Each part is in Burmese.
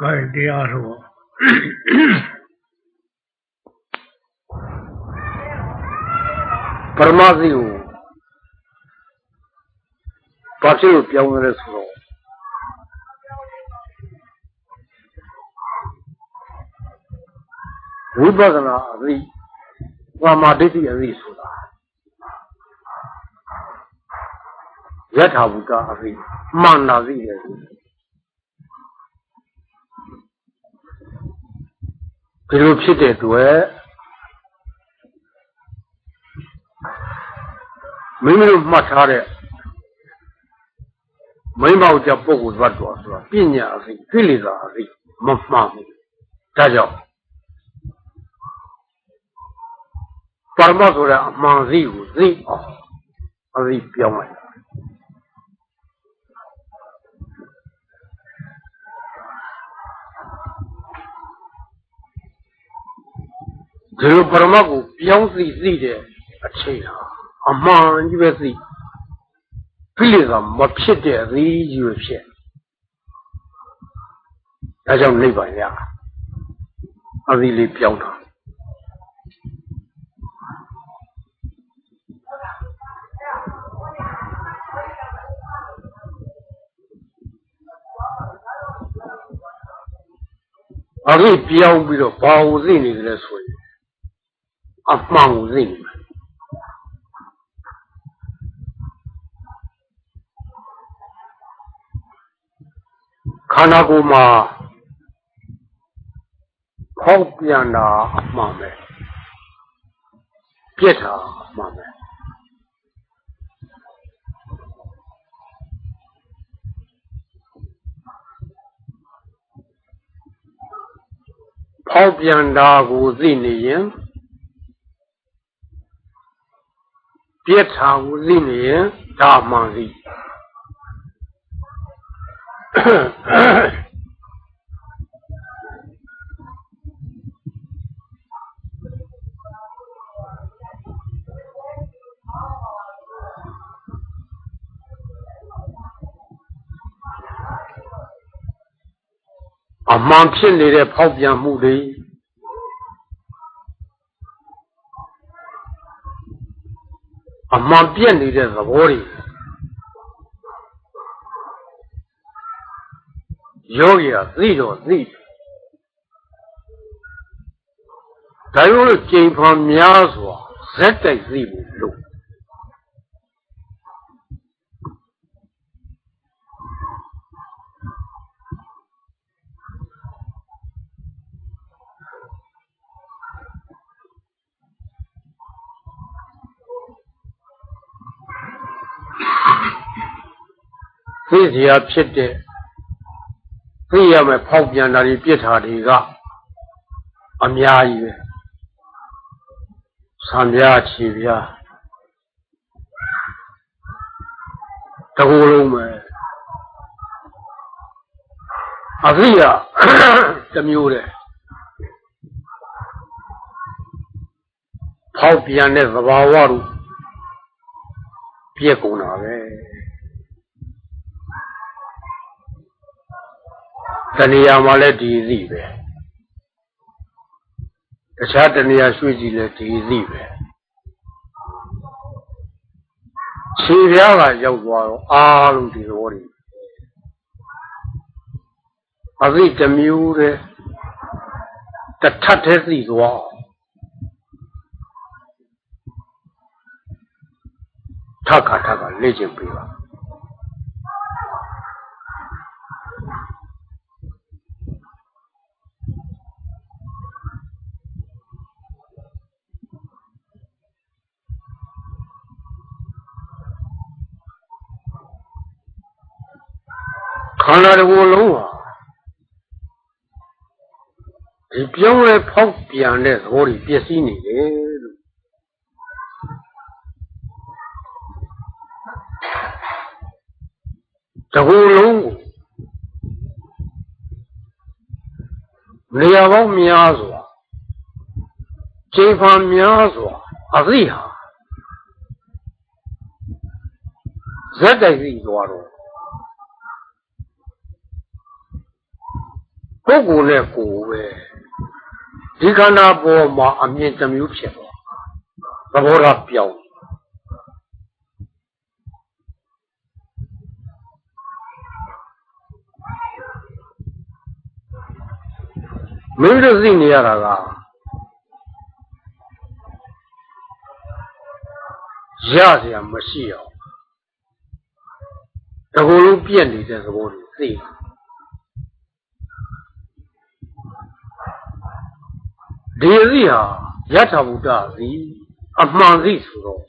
ကဲတရားဆိုပရမသိကိုဘာဖြစ်လို့ပြောင်းလဲဆိုတော့ဝိပဿနာအသိဝါမာဒိဋ္ဌိအသိဆိုတာယထာဘုဒ္ဓအသိမှန်တာသိတယ် ဒီလိုဖြစ်တဲ့အတွက်မိမိတို့မှတ်ထားတဲ့မိမောက်ကြပုဂ္ဂိုလ်သတ္တဝါဆိုတာပညာအသိကိလေသာအသိမမှန်ဘူးဒါကြောင့်ပါရမတ်ဆိုတဲ့အမှန်သိကိုသိအောင်အသိပြောင်းလိုက်တာ ဒီလိုပရမတ်ကိုပြောင်းသိသိတဲ့အချိန်ဟာအမှန်ကြီးပဲသိကိလေသာမဖြစ်တဲ့အသိကြီးပဲဖြစ်ဒါကြောင့်နိဗ္ဗာန်ရအသိလေးပြောင်းတာအသိပြောင်းပြီးတော့ဘာကိုသိနေကြလဲဆိုရင် အမှန်ကိုသိနေမှာခန္ဓာကိုယ်မှာဖောက်ပြန်တာအမှန်ပဲပြက်တာအမှန်ပဲဖောက်ပြန်တာကိုသိနေရင် ပြက်တာကိုသိနေရင်ဒါမှန်သိအမှန်ဖြစ်နေတဲ့ဖောက်ပြန်မှုတွေ အမှန်ပြက်နေတဲ့သဘောတွေယောဂီကသိတော့သိတယ်ဒါရို့ကြိမ်ဖန်များစွာဇက်တိုက်သိဖို့လို့ ဖိစရာဖြစ်တဲ့ဖိရမယ်ဖောက်ပြန်တာတွေပြစ်တာတွေကအများကြီးပဲဆံပြားချီပြားတကူလုံးပဲအဖိရတမျိုးတည်းဖောက်ပြန်တဲ့သဘာဝတို့ပြက်ကုန်တာပဲ တဏှာမှာလည်းဒီသိပဲတခြားတဏှာရွှေ့ကြည့်လည်းဒီသိပဲခြေပြားကရောက်သွားတော့အားလုံးဒီလိုတွေအသိတစ်မျိုးတည်းတထပ်တည်းသိသွားထပ်ခါထပ်ခါလေ့ကျင့်ပေးပါ ခန္ဓာတစ်ခုလုံးဟာဒီပြောင်းလဲဖောက်ပြန်တဲ့သဘောတွေပျက်စီးနေတယ်လို့တခုလုံးကိုနေရာပေါင်းများစွာချိန်ဖန်များစွာအသိဟာဇက်တိုက်သိသွားတော့ ကိုယ်ကိုယ်နဲ့ကိုယ်ပဲဒီခန္ဓာပေါ်မှာအမြင်တစ်မျိုးဖြစ်သွားသဘောထားပြောင်းမင်းတို့သိနေရတာကရစရာမရှိအောင်တကူလုံးပြက်နေတဲ့သဘောတွေသိတယ် ဒီအသိဟာယထာဘုဒ္ဓစီအမှန်သိဆိုတော့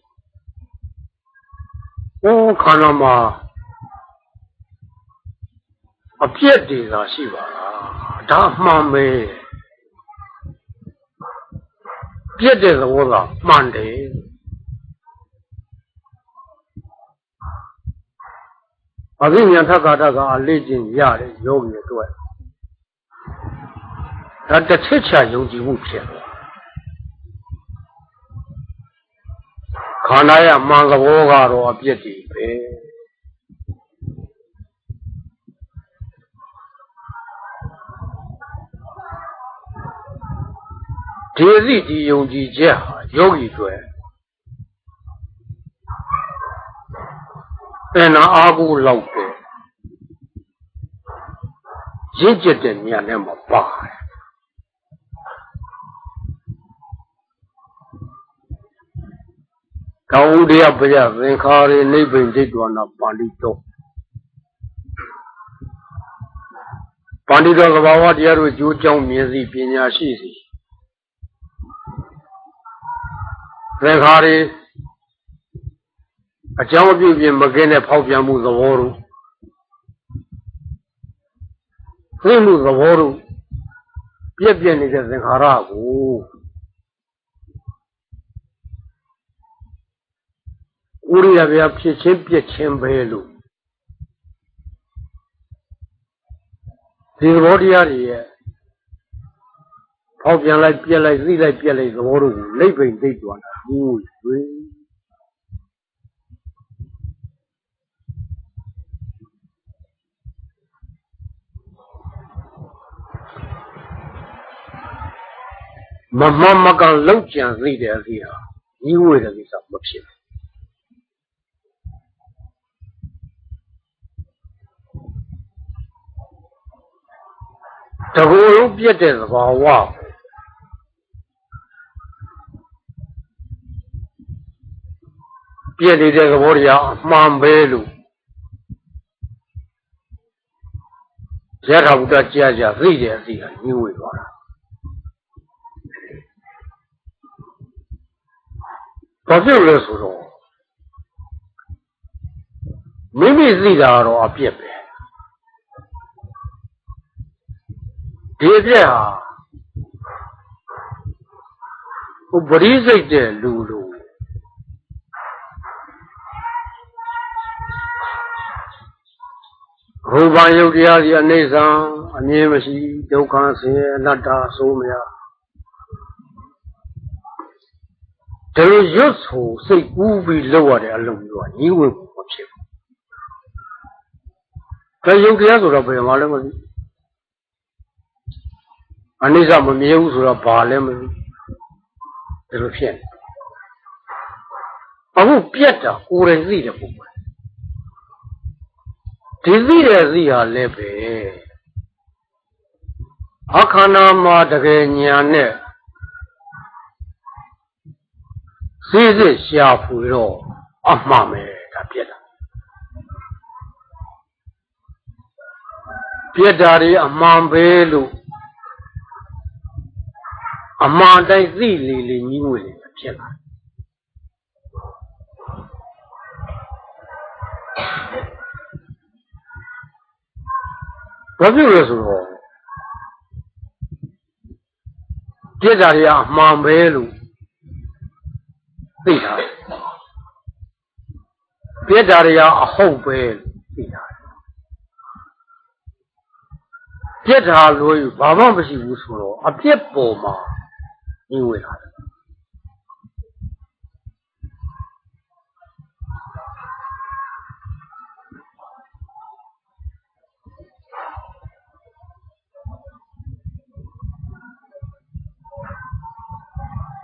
ဟောခန္ဓာမှာအပြက်တွေသာရှိပါလားဒါအမှန်ပဲပြက်တဲ့သဘောကမှန်တယ်အဘိညာထက္ကာထကအလေးချင်းရတယ်ယောဂီအတွက် ဒါတစ်ချက်ချယုံကြည်မှုဖြစ်သွားခန္ဓာရဲ့မှန်သဘောကတော့အပြစ်တွေပဲဒီအသည့်ဒီယုံကြည်ချက်ဟာယောဂီတွေအနာအားကိုလောက်တယ်ရင့်ကျက်တဲ့ဉာဏ်နဲ့မပါတယ် ကောင်းဥဒယပယသင်္ခါရေနိဗ္ဗိဒိဋ္ဌဝနာပါဠိတော်ပါဠိတော်ကဘာဝတရားတို့ကြိုးကြောင်းမြင်စီပညာရှိစီသင်္ခါရေအကြောင်းအပြုပြင်မကင်းတဲ့ဖောက်ပြန်မှုသဘောတို့သိမှုသဘောတို့ပြည့်ပြည့်နေတဲ့သင်္ခါရကို ဥရိယဗျာဖြစ်ချင်းပြည့်ချင်းပဲလို့ဒီသဘောတရားတွေရဲ့ဖောက်ပြန်လိုက်ပြက်လိုက်သိလိုက်ပြက်လိုက်သဘောတို့ကိုလိမ့်ပိန်သိတွားတာဟုတ်ရွေးမမမကန်လောက်ကြံသိတယ်အစီဟာညီဝေတဲ့ကိစ္စမဖြစ်ဘူးတကူလုံး ပြက်တဲ့သဘာဝပြက်နေတဲ့သဘောတရားအမှန်ပဲလို့ရထဘုဒ္ဓကြားကြသိတယ်အစီဟာညီဝေသွားတာဘာဖြစ်လဲဆိုတော့မိမိသိတာတော့အပြစ်ပဲ ဒီအပြစ်ဟာဟိုပရိစိတ်တဲ့လူလူရူပယုတ်တရားကြီးအနေဆံအမြင်မရှိဒုက္ခဆင်းရဲအနတ္တဆိုးမရဒါလိုရွတ်ဆိုစိတ်ကူးပြီးလောက်ရတဲ့အလုံးမျိုးကညီဝင်မှုမဖြစ်ဘူး။ဒါယုတ်တရားဆိုတော့ဘယ်မှာလဲမသိ။ အနိစ္စမမြဲဘူးဆိုတော့ဘာလဲမသိ။ဒါလိုဖြစ်နေ။အခုပြက်တာကိုယ်တိုင်သိတဲ့ပုံပဲ။ဒီသိတဲ့သိဟာလည်းပဲအခန္ဓာမှာတကယ်ညာနဲ့စစ်စစ်ရှာဖွေတော့အမှန်ပဲဒါပြက်တာပြက်တာတွေအမှန်ပဲလို့ အမှန်တိုင်းသိလေလေကြီးငွေလေဖြစ်လာဘာဖြစ်လဲဆိုတော့ပြက်တာတွေအမှန်ပဲလို့သိတာပြက်တာတွေကအဟုတ်ပဲသိတာပြက်တာလို့ဘာမှမရှိဘူးဆိုတော့အပြက်ပေါ်မှာ အေးဝေးလာတယ်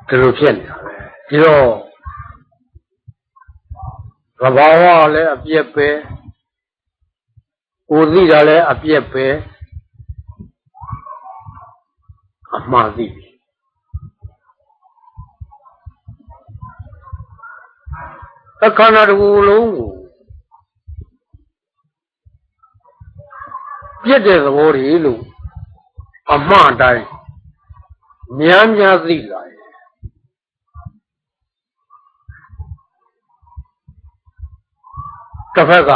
ဒီလိုဖြစ်နေတာပဲပြီးတော့သဘာဝလည်းအပြည့်ပဲကိုသိတာလည်းအပြည့်ပဲအမှားသိ ပြီအခန္ဓာတစ်ခုလုံးကိုပြည့်တဲ့သဘောတွေလို့အမှားတိုင်းများများသိလာတယ်တစ်ဖက်က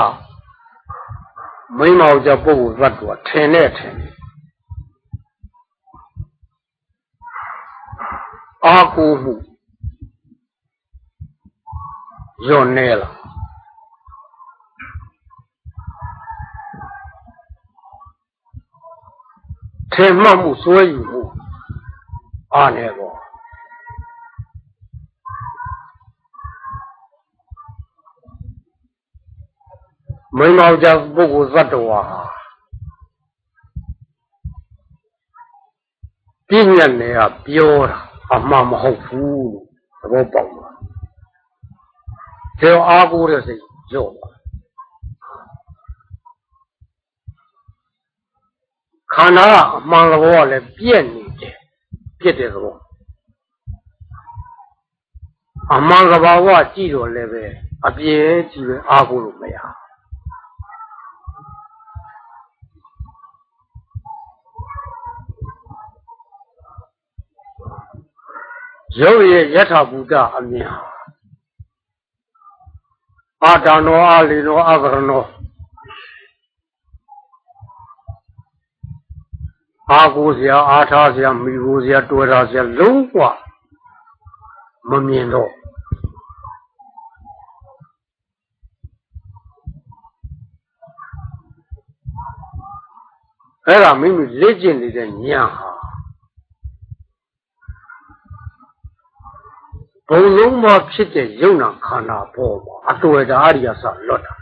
မိမောင်ကြပုဂ္ဂိုလ်သတ္တဝါထင်နဲ့ထင်တယ်အာကိုမှု ညွန်နေလားထင်မှတ်မှုစွဲယူမှုအားနေပေါ့မိမောင်ကြပုဂ္ဂိုလ်သတ္တဝါဟာပြည့်ညတ်နေကပြောတာအမှန်မဟုတ်ဘူးလို့သဘောပေါက် ပါကျော်အားကိုးတဲ့စိတ်ကြော့ပါခန္ဓာကအမှန်သဘောကလည်းပြည့်နေတယ်ပြည့်တဲ့သဘောအမှန်ကဘာဝကြည့်တော့လည်းပဲအပြည့်ကြီးပဲအားကိုးလို့မရဘူးရုပ်ရဲ့ယထာဘုဒ္ဓအမြင် အာတနောအာလီနောအကရနောအာကိုစရာအာထားစရာမိကိုစရာတွေ့တာစရာလုံးဝမမြင်တော့အဲ့ဒါမိမိလေ့ကျင့်နေတဲ့ဉာဏ်ဟာ ဘုံလုံးမဖြစ်တဲ့ယုံနာခန္ဓာပေါ်မှာအတွေ့ဓာအရိယဆလွတ်တာ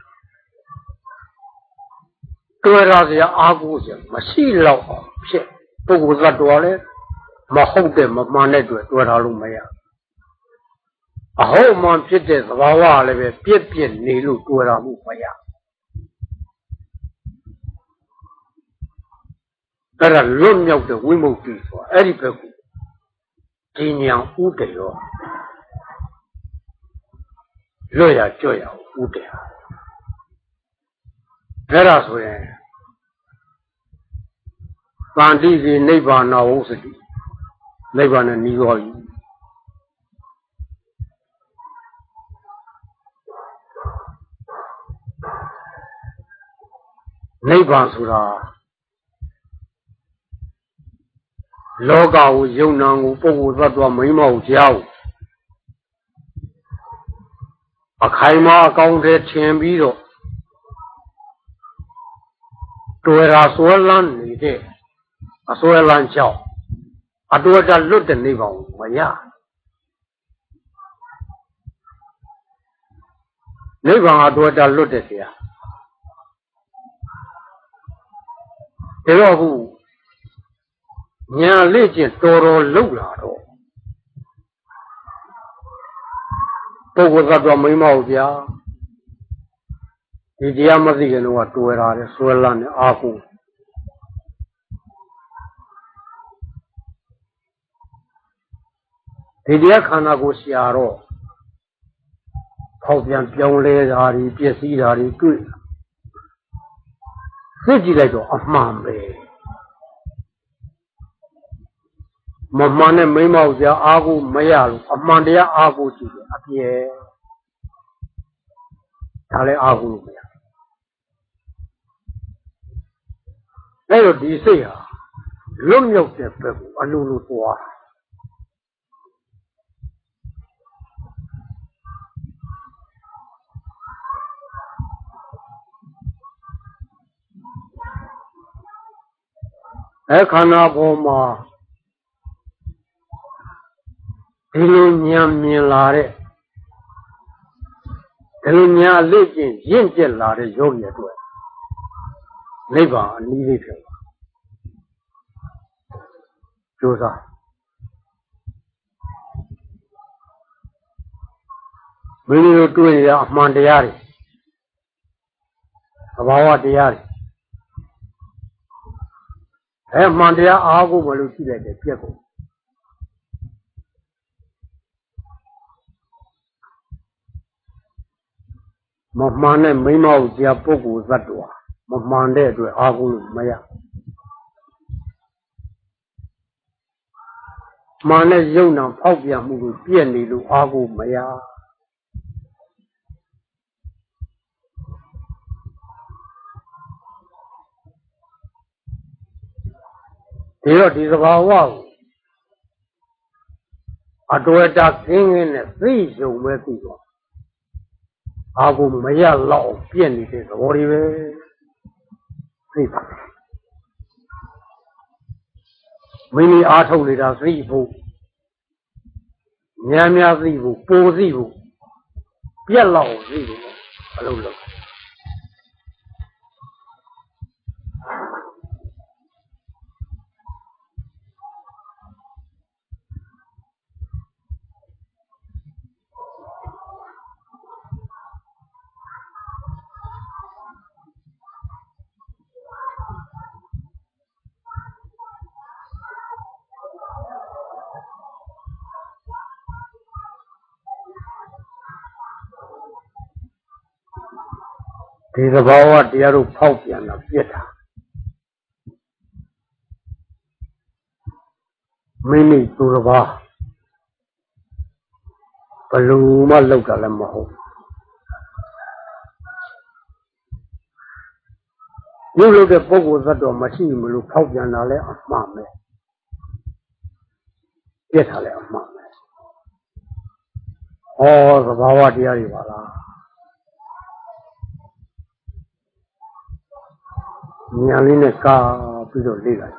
တွေ့ရစရာအာကိုစရာမရှိတော့အောင်ဖြစ်ပုဂ္ဂိုလ်သတ္တဝါလည်းမဟုတ်တဲ့မမှန်တဲ့တွေ့တွေ့ထားလို့မရအဟုတ်မှန်ဖြစ်တဲ့သဘာဝလည်းပဲပြည့်ပြည့်နေလို့တွေ့တာမှုမရအဲ့ဒါလွတ်မြောက်တဲ့ဝိမု ക്തി ဆိုတာအဲ့ဒီဘက်ကဒီညာဥတရော လွတ်ရကြွရဥတရာအဲ့ဒါဆိုရင်တန်တိစီနိဗ္ဗာန်ဝုစတိနိဗ္ဗာန်နဲ့နီးသွားပြီနိဗ္ဗာန်ဆိုတာလောကကိုယုံနာကိုပုဂ္ဂိုလ်သတ္တဝါမိမ့်မောက်ကြောက်အ ခိုင်မာအကောင်းတဲ့ထင်ပြီးတော့တွေ့ရာဆွဲလန်းနေတဲ့အဆွဲလန်းကြောင့်အတူတလွတ်တဲ့နေပါဘူးမရနိဗ္ဗာန်အတူတလွတ်တဲ့ဆရာဒါတော့ခုညာလေ့ကျင့်တော်တော်လောက်လာတော့ ပုဂ္ဂိုလ်သတ္တဝါမိမဟုတ်ဗျာဒီတရားမသိခင်တော့တွေ့တာလေဆွဲလန်းနေအာဟုဒီတရားခန္ဓာကိုရှာတော့ဖောက်ပြန်ပြောင်းလဲတာတွေပျက်စီးတာတွေတွေ့စစ်ကြည့်လိုက်တော့အမှန်ပဲ မမှန်နဲ့မိမောက်စရာအားကိုမရလို့အမှန်တရားအားကိုကြည့်တယ်အပြဲဒါလည်းအားကိုလို့မရအဲ့တော့ဒီစိတ်ဟာလွတ်မြောက်တဲ့ဘက်ကိုအလိုလိုသွားအဲခန္ဓာပေါ်မှာ ဒီလိုဉာဏ်မြင်လာတဲ့ဒီလိုဉာဏ်လေ့ကျင့်ရင့်ကျက်လာတဲ့ယောဂီအတွက်နိဗ္ဗာန်အနည်းလေးဖြစ်သွားကြိုးစားမိမိတို့တွေ့ရအမှန်တရားတွေသဘာဝတရားတွေအဲမှန်တရားအားကိုမလို့ရှိလိုက်တယ်ပြက်ကုန် မမှန်တဲ့မိမဟုတ်တရားပုဂ္ဂိုလ်သတ္တဝါမမှန်တဲ့အတွက်အားကိုလို့မရမှန်တဲ့ယုံနာဖောက်ပြန်မှုကိုပြည့်နေလို့အားကိုမရဒီတော့ဒီသဘာဝကိုအတွေ့အတာကင်းကင်းနဲ့သိယုံပဲသိတော့ အာကိုမရလောက်အောင်ပြည့်နေတဲ့သဘောတွေပဲသိပါမိမိအားထုတ်နေတာသိဖို့များများသိဖို့ပိုသိဖို့ပြက်လောက်အောင်သိဖို့မလုပ်လို့ ဒီသဘာဝတရားတို့ဖောက်ပြန်တာပြက်တာမိမိသူတစ်ပါးဘယ်လူမှလောက်တာလည်းမဟုတ်ရုပ်လို့တဲ့ပုဂ္ဂိုလ်သတ္တဝါမရှိမလို့ဖောက်ပြန်တာလည်းအမှားပဲပြက်တာလည်းအမှားပဲဟောသဘာဝတရားတွေပါလား ညာလေးနဲ့ကာပြီးတော့လေ့လိုက်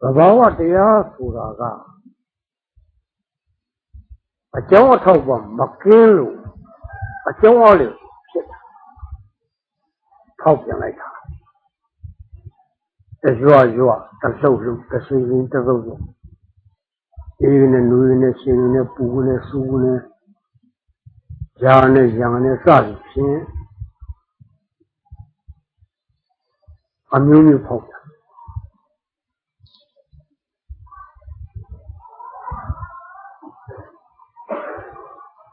သဘာဝတရားဆိုတာကအကြောင်းအထောက်ပံ့မကင်းလို့အကြောင်းအလေးဖြစ်တာထောက်ပြန်လိုက်တာတရွရွတလှုပ်လှုပ်တဆင်းဆင်းတသုတ်သုတ်အေးနဲ့နူးနဲ့ရှင်နဲ့ပူနဲ့စူးနဲ့ ရာနဲ့ရံနဲ့စသည်ဖြင့်အမျိုးမျိုးဖောက်တာ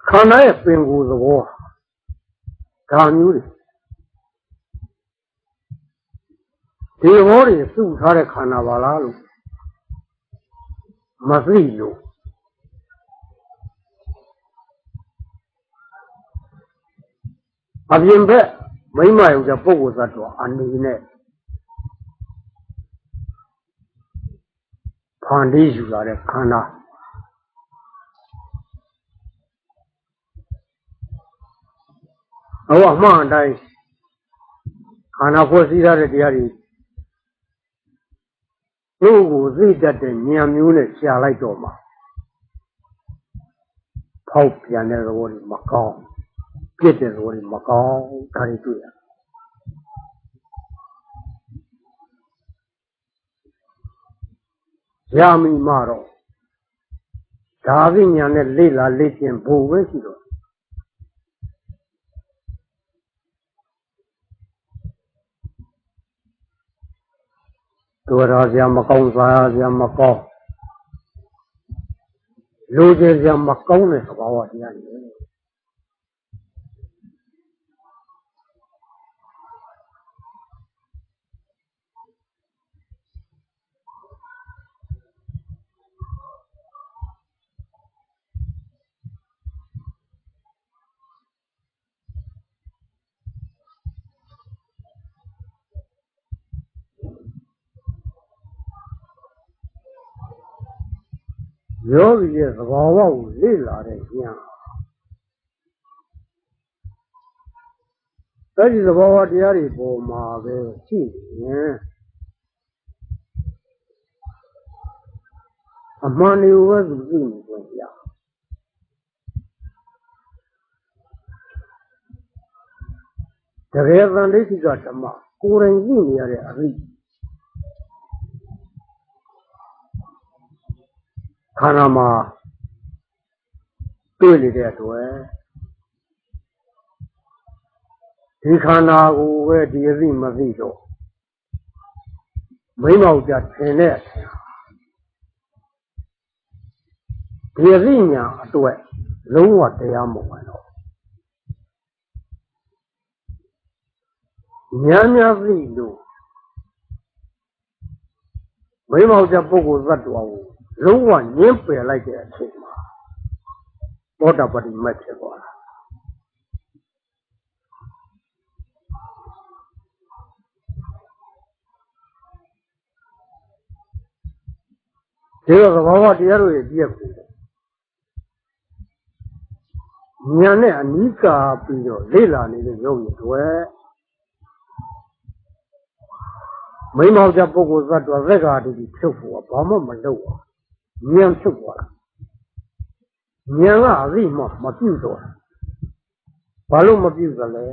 ခန္ဓာရဲ့ပင်ကိုယ်သဘောဒါမျိုးတွေဒီသဘောတွေစုထားတဲ့ခန္ဓာပါလားလို့မသိလို့ အပြင်ဘက်မိမယုံတဲ့ပုဂ္ဂိုလ်သတ္တဝါအနေနဲ့ဖန်တီးယူလာတဲ့ခန္ဓာအဝအမှန်တိုင်းခန္ဓာဖွဲ့စည်းထားတဲ့တရားတွေသူ့ကိုသိတတ်တဲ့ဉာဏ်မျိုးနဲ့ရှာလိုက်တော့မှဖောက်ပြန်တဲ့သဘောတွေမကောင်း ပြစ်တဲ့သဘောတွေမကောင်းဒါတွေတွေ့ရရမိမှတော့ဒါပညာနဲ့လေ့လာလေ့ကျင့်ဖို့ပဲရှိတော့တော်တော်စရာမကောင်းစားစရာမကောင်းလူကျစရာမကောင်းတဲ့သဘာဝတရားတွေ ယောဂီရဲ့သဘာဝကိုလေ့လာတဲ့ဉာဏ်အဲ့ဒီသဘာဝတရားတွေပေါ်မှာပဲရှိနေရင်အမှန်တွေကိုပဲသူသိနေကြရတကယ်တန်ဒိဋ္ဌိကဓမ္မကိုယ်တိုင်သိနေရတဲ့အရိ ခန္ဓာမှာတွေ့နေတဲ့အတွက်ဒီခန္ဓာကိုပဲဒီအသိမသိတော့မိမောက်ကြထင်တဲ့အထင်ဒီအသိညာအတွက်လုံးဝတရားမဝင်တော့ဉာဏ်များသိလို့မိမောက်ကြပုဂ္ဂိုလ်သတ္တဝါကို လုံးဝညှင်းပယ်လိုက်တဲ့အချိန်မှာသောတာပတိမတ်ဖြစ်သွားတာဒီတော့သဘာဝတရားတို့ရဲ့ပြည့်ကိုဉာဏ်နဲ့အနိကာပြီးတော့လေ့လာနေတဲ့ရုပ်ရည်တွေမိမောက်ကြပုဂ္ဂိုလ်သတ္တဝါသက်္ကာတိဖြုတ်ဖို့ကဘာမှမလုပ်ပါဘူး ဉာဏ်ဖြုတ်သွားတာဉာဏ်ကအသိမှမပြုတ်တော့ဘာလို့မပြုတ်သလဲ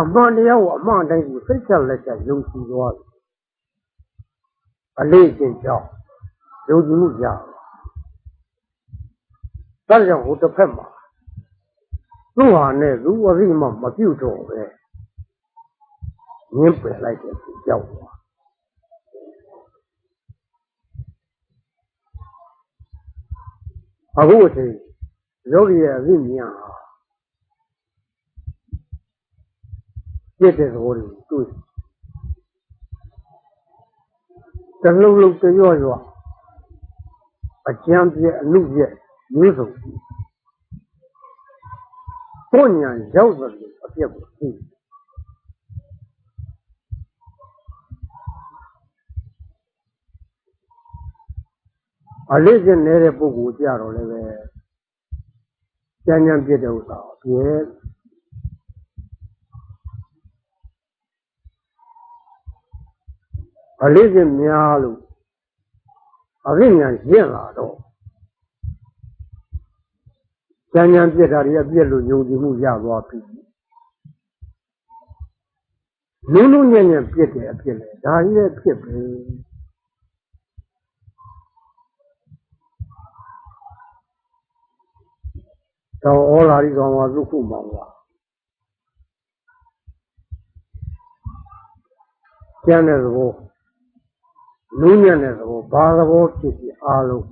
အမှန်တရားကိုအမှန်တိုင်းကိုစိတ်ချက်လက်ချက်ယုံကြည်သွားတယ်အလေးချင်းကြောင့်ယုံကြည်မှုရဒါကြောင့်ဟိုတစ်ဖက်မှာသူ့ဟာနဲ့သူ့အသိမှမပြုတ်တော့ပဲငင်းပယ်လိုက်တဲ့သူကြောက်သွား အခုအချိန်ယောဂီရဲ့အသိဉာဏ်ဟာပြည့်တဲ့သဘောတွေကိုတွေ့တလုံးလုံးတရော့ရော့အကျမ်းပြည့်အနုပြည့်မျိုးစုံဘုညာရောက်သလိုအပြည့်ကိုသိ အလေးစင်နေတဲ့ပုဂ္ဂိုလ်ကြတော့လည်းပဲကျမ်းကျမ်းပြည့်တဲ့ဥစ္စာအပြည့်အလေးစင်များလို့အရိညာရင့်လာတော့ကျမ်းကျမ်းပြည့်တာတွေအပြည့်လို့ယုံကြည်မှုရသွားပြီနုံနုံညံ့ညံ့ပြည့်တဲ့အပြည့်လေဒါကြီးလည်းဖြစ်ပဲ တော့ဩလာရီကောင်ကသုခုမောင်ကကျမ်းတဲ့သဘောနူးညံ့တဲ့သဘောဘာသဘောဖြစ်ဖြစ်အားလုံး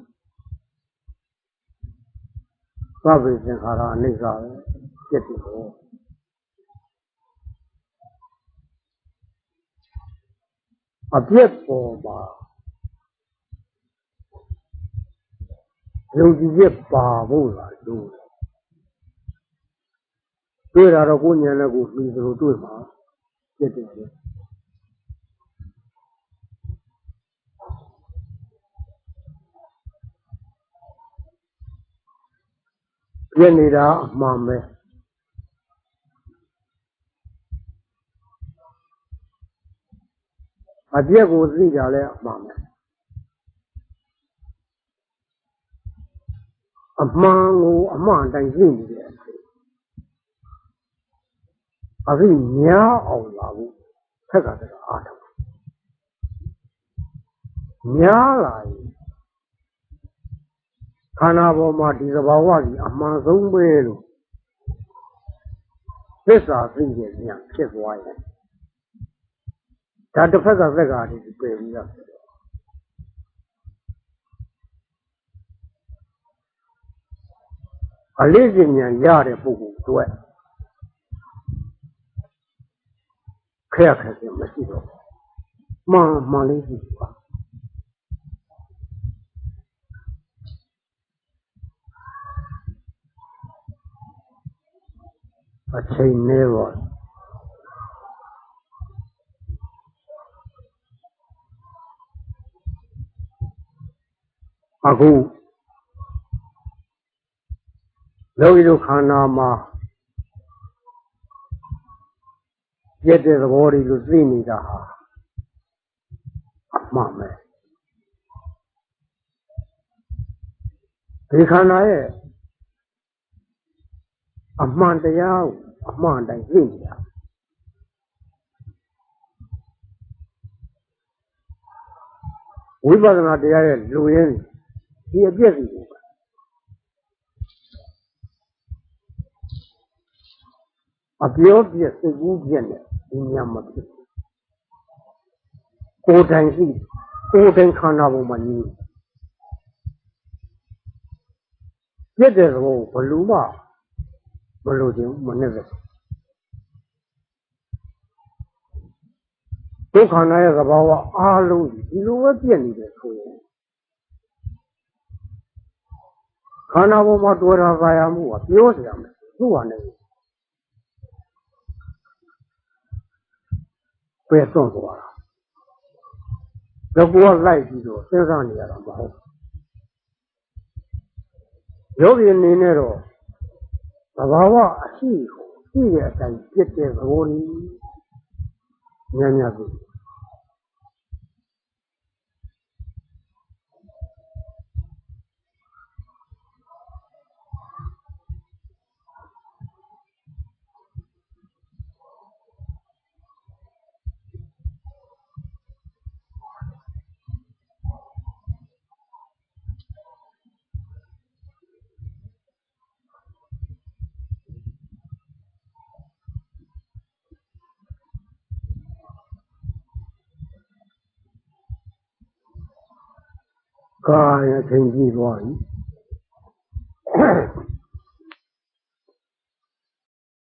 သဗ္ဗေသင်္ခါရအနိစ္စပဲဖြစ်တယ်ဘောအပြည့်ပေါ်မှာယုံကြည်ချက်ပါဖို့လားလို့ တွေ့တာတော့ကိုယ်ဉာဏ်နဲ့ကိုယ်ပြီးသလိုတွေ့မှာဖြစ်တယ်လေပြည့်နေတာအမှန်ပဲအပြည့်ကိုသိကြလဲအမှန်ပဲအမှန်ကိုအမှန်တိုင်းသိနေတယ် အသိများအောင်လာဘူးဖက်ကတည်းကအားထုတ်များလာရင်ခန္ဓာပေါ်မှာဒီသဘာဝကြီးအမှန်ဆုံးပဲလို့သစ္စာသိတဲ့ဉာဏ်ဖြစ်သွားရင်ဒါတစ်ဖက်ကသက်ကတည်းကပြေပြီးတော့အလေးစင်ဉာဏ်ရတဲ့ပုဂ္ဂိုလ်တို့ très très bien, merci beaucoup. M'en, m'en les pas. अच्छे नेवर अगू लोई खाना मां ပြက်တဲ့သဘောတွေလို့သိနေတာဟာအမှန်ပဲဒီခန္ဓာရဲ့အမှန်တရားကိုအမှန်တိုင်းသိနေတာဝိပဿနာတရားရဲ့လူရင်းဒီအပြည့်စီကိုအပြောပြစိတ်ကူးပြနဲ့ ဒီညမဖြစ်ဘူးကိုယ်တိုင်ရှိကိုယ်တိုင်ခန္ဓာပေါ်မှာညီပြက်တဲ့သဘောဘလူမှမလို့ခြင်းမနဲ့ပဲဒုက္ခနာရဲ့သဘာဝအားလုံးဒီလိုပဲပြက်နေတယ်ဆိုရင်ခန္ဓာပေါ်မှာတွေ့တာပါရမှုကပြောစရာမရှိသူ့ဟာနဲ့ ပဲသွန့်သွားတာတော့ကိုကလိုက်ပြီးတော့စဉ်းစားနေရတာမဟုတ်ယောဂီအနေနဲ့တော့သဘာဝအရှိကိုရှိတဲ့အတိုင်းပြည့်တဲ့သဘောကြီးညံ့ညံ့ပြီကာယ အချိန်ကြီးသွားပြီ